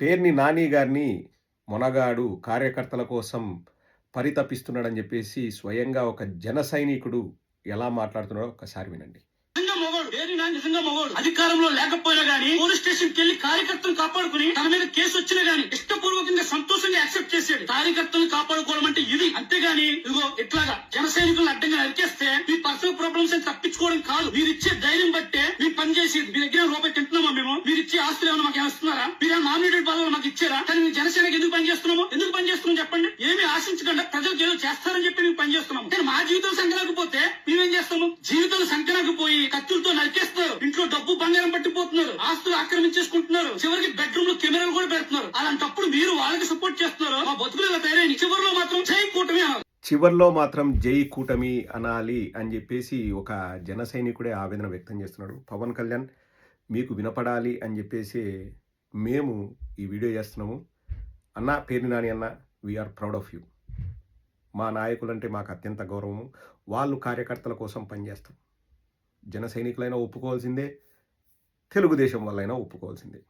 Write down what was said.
పేర్ని నాని గారిని మొనగాడు కార్యకర్తల కోసం పరితపిస్తున్నాడని చెప్పేసి స్వయంగా ఒక జన సైనికుడు ఎలా మాట్లాడుతున్నాడో ఒకసారి వినండి. నిజంగా మొగోడు నిజంగా అధికారంలో లేకపోయినా గానీ పోలీస్ స్టేషన్కి వెళ్ళి కార్యకర్తలను కాపాడుకుని తన మీద కేసు వచ్చినా గానీ ఇష్టపూర్వకంగా సంతోషంగా యాక్సెప్ట్ చేసేది. కార్యకర్తలను కాపాడుకోవడం అంటే ఇది. అంతేగాని ఇదిగో ఇట్లాగా జన సైనికులను అడ్డంగా నరికేస్తే మీ పర్సనల్ ప్రాబ్లమ్స్ తప్పించుకోవడం కాదు. మీరు ఇచ్చే ధైర్యం బట్టే మీ పని చేసి మీ దగ్గర రూపాయి తింటున్నామా మేము? మీరు ఇచ్చే ఆస్తులు ఏమైనా మాకు మాకు ఇచ్చారా? కానీ మేము జనసేనకి ఎందుకు పని చేస్తున్నాము? ఎందుకు పని చేస్తున్నాం చెప్పండి. ఏమి ఆశించకుండా ప్రజలకు ఏదో చేస్తారని చెప్పి మేము పనిచేస్తున్నాము కానీ మా జీవితం సంకనాకపోతే మేమేం చేస్తాము? జీవితం సంకనాకపోయి కత్తులతో నరికేస్తారు ఇంట్లో డబ్బు బంగారం పట్టిపోతున్నారు. ఆస్తులు ఆక్రమించేసుకుంటున్నారు. చివరికి బెడ్రూమ్లో కెమెరాలు కూడా పెడుతున్నారు. అలాంటప్పుడు మీరు వాళ్ళకి సపోర్ట్ చేస్తున్నారు. మా బతుకులు ఇలా తయారైన చివరిలో మాత్రం జై కూటమి చివర్లో మాత్రం జై కూటమి అనాలి అని చెప్పేసి ఒక జన సైనికుడే ఆవేదన వ్యక్తం చేస్తున్నాడు. పవన్ కళ్యాణ్ మీకు వినపడాలి అని చెప్పేసి మేము ఈ వీడియో చేస్తున్నాము. అన్న పేరు నాని అన్న వీఆర్ ప్రౌడ్ ఆఫ్ యూ మా నాయకులంటే మాకు అత్యంత గౌరవము. వాళ్ళు కార్యకర్తల కోసం పనిచేస్తాం. జన సైనికులైనా ఒప్పుకోవాల్సిందే. తెలుగుదేశం వాళ్ళైనా ఒప్పుకోవాల్సిందే.